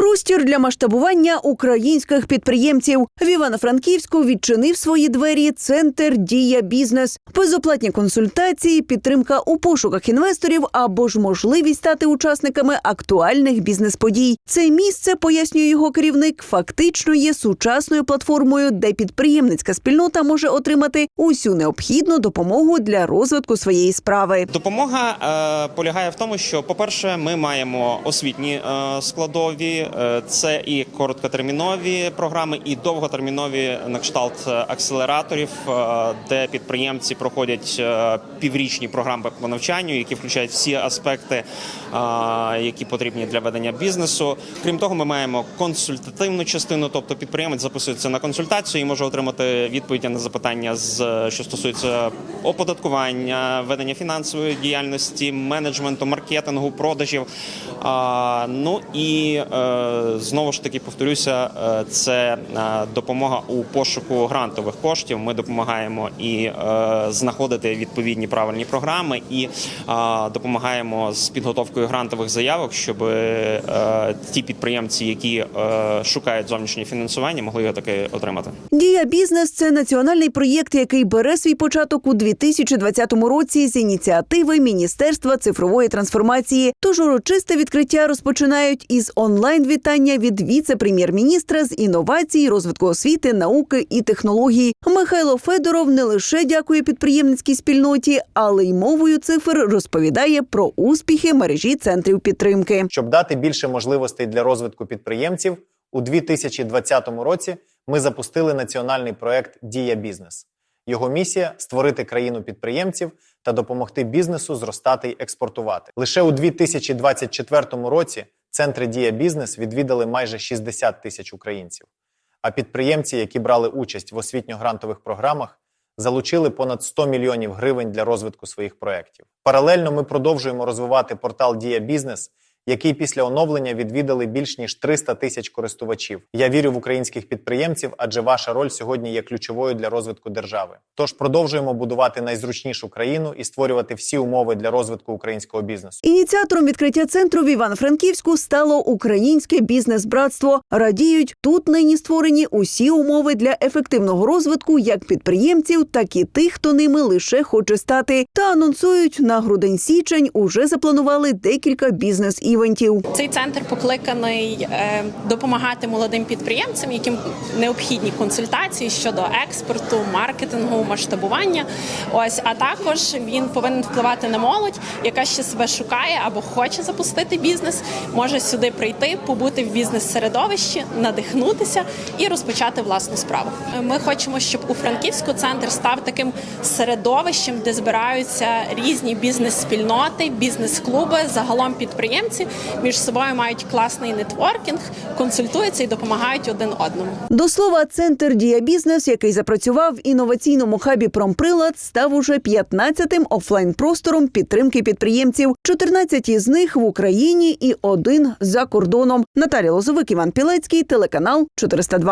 Простір для масштабування українських підприємців в Івано-Франківську відчинив свої двері центр Дія бізнес, безоплатні консультації, підтримка у пошуках інвесторів або ж можливість стати учасниками актуальних бізнес-подій. Це місце, пояснює його керівник, фактично є сучасною платформою, де підприємницька спільнота може отримати усю необхідну допомогу для розвитку своєї справи. Допомога е, полягає в тому, що, по-перше, ми маємо освітні е, складові, це і короткотермінові програми, і довготермінові на кшталт е, акселераторів, е, де підприємці проходять е, піврічні програми по навчанню, які включають всі аспекти, е, які потрібні для ведення бізнесу. Крім того, ми маємо консультативну частину, тобто підприємець записується на консультацію і може отримати відповіді на запитання, що стосується оподаткування, ведення фінансової діяльності, менеджменту, маркетингу, продажів. Ну і е, знову ж таки повторюся, е, це е, допомога у пошуку грантових коштів. Ми допомагаємо і е, знаходити відповідні правильні програми, і е, допомагаємо з підготовкою грантових заявок, щоб е, ті підприємці, які е, шукають зовнішнє фінансування, могли його таки отримати. Дія бізнес це національний проєкт, який бере свій початок у 2020 році з ініціативи Міністерства цифрової трансформації. Тож урочисте відкриття розпочинають із онлайн вітання від віце-прем'єр-міністра з інновацій, розвитку освіти, науки і технологій. Михайло Федоров не лише дякує підприємницькій спільноті, але й мовою цифр розповідає про успіхи мережі центрів підтримки. Щоб дати більше можливостей для розвитку підприємців, у 2020 році ми запустили національний проект Дія бізнес. Його місія створити країну підприємців та допомогти бізнесу зростати й експортувати. Лише у 2024 році центри Дія бізнес відвідали майже 60 тисяч українців. А підприємці, які брали участь в освітньо-грантових програмах, залучили понад 100 мільйонів гривень для розвитку своїх проєктів. Паралельно ми продовжуємо розвивати портал Дія Бізнес, який після оновлення відвідали більш ніж 300 тисяч користувачів. Я вірю в українських підприємців, адже ваша роль сьогодні є ключовою для розвитку держави. Тож продовжуємо будувати найзручнішу країну і створювати всі умови для розвитку українського бізнесу. Ініціатором відкриття центру в Івано-Франківську стало українське бізнес-братство. Радіють тут нині створені усі умови для ефективного розвитку як підприємців, так і тих, хто ними лише хоче стати. Та анонсують на грудень січень уже запланували декілька бізнес-івентів. Цей центр покликаний е, допомагати молодим підприємцям, яким необхідні консультації щодо експорту, маркетингу, масштабування. Ось а також він повинен впливати на молодь, яка ще себе шукає або хоче запустити бізнес. Може сюди прийти, побути в бізнес-середовищі, надихнутися і розпочати власну справу. Ми хочемо, щоб у Франківську центр став таким середовищем, де збираються різні бізнес-спільноти, бізнес-клуби, загалом підприємці між собою мають класний нетворкінг, консультуються і допомагають один одному. До слова, центр Дія Бізнес, який запрацював в інноваційному хабі Промприлад, став уже 15-тим офлайн-простором підтримки підприємців. 14 із них в Україні і один за кордоном. Наталя Лозовик, Іван Пілецький, телеканал 402.